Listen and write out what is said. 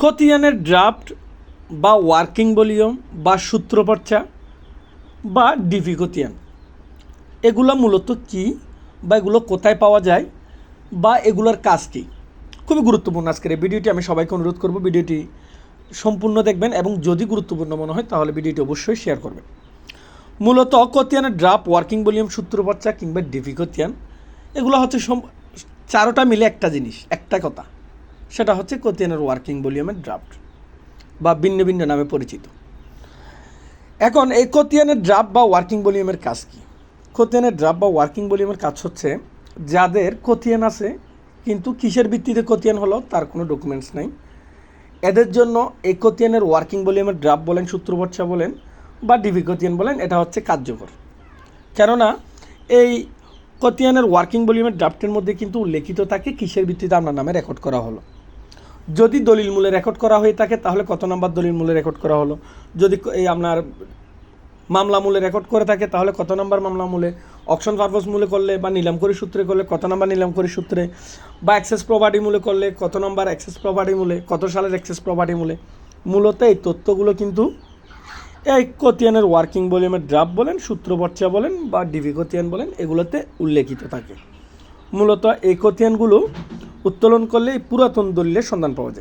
খতিয়ানের draft বা working volume বা সূত্রপর্চা বা ডিভি খতিয়ান, এগুলো মূলত কি বা এগুলো কোথায় পাওয়া যায় বা এগুলোর কাজ কী? খুবই গুরুত্বপূর্ণ আজকের এই ভিডিওটি। আমি সবাইকে অনুরোধ করব ভিডিওটি সম্পূর্ণ দেখবেন এবং যদি গুরুত্বপূর্ণ মনে হয় তাহলে ভিডিওটি অবশ্যই শেয়ার করবেন। মূলত কতিয়ানের ড্রাফট ওয়ার্কিং ভলিউম সূত্রপর্চা কিংবা ডিভি খতিয়ান, এগুলো হচ্ছে চারোটা মিলে একটা জিনিস, একটা কথা। সেটা হচ্ছে কতিয়ানের ওয়ার্কিং ভলিউমের ড্রাফট বা ভিন্ন ভিন্ন নামে পরিচিত। এখন এই কতিয়ানের ড্রাফট বা ওয়ার্কিং ভলিউমের কাজ কী? খতিয়ানের ড্রাফট বা ওয়ার্কিং ভলিউমের কাজ হচ্ছে যাদের খতিয়ান আছে, কিন্তু কিসের ভিত্তিতে খতিয়ান হলো তার কোনো ডকুমেন্টস নাই। এদের জন্য এই খতিয়ানের ওয়ার্কিং ভলিউমের ড্রাফট বলেন সূত্রপর্চা বলেন, বা ডিভি খতিয়ান বলেন, এটা হচ্ছে কার্যকর। কেননা এই খতিয়ানের ওয়ার্কিং ভলিউমের ড্রাফটের মধ্যে কিন্তু উল্লেখিত থাকে কিসের ভিত্তিতে আপনার নামে রেকর্ড করা হলো। যদি দলিল মূলে রেকর্ড করা হয়ে থাকে, তাহলে কত নম্বর দলিল মূলে রেকর্ড করা হলো? যদি এই আপনার মামলা মূলে রেকর্ড করে থাকে, তাহলে কত নাম্বার মামলা মূলে? অকশন পারপোজ মূলে করলে বা নিলামকরি সূত্রে করলে কত নাম্বার নিলামকরি সূত্রে? বা অ্যাক্সেস প্রপার্টি মূলে করলে কত নাম্বার অ্যাক্সেস প্রপার্টি মূলে? কত সালের অ্যাক্সেস প্রপার্টি মূলে? মূলত এই তথ্যগুলো কিন্তু এই কতিয়ানের ওয়ার্কিং ভলিউমের ড্রাফট বলেন সূত্রপর্চা বলেন বা ডিভি কতিয়ান বলেন, এগুলোতে উল্লেখিত থাকে। মূলত এই কতিয়ানগুলো উত্তোলন করলে এই পুরাতন দলিলের সন্ধান পাওয়া যায়।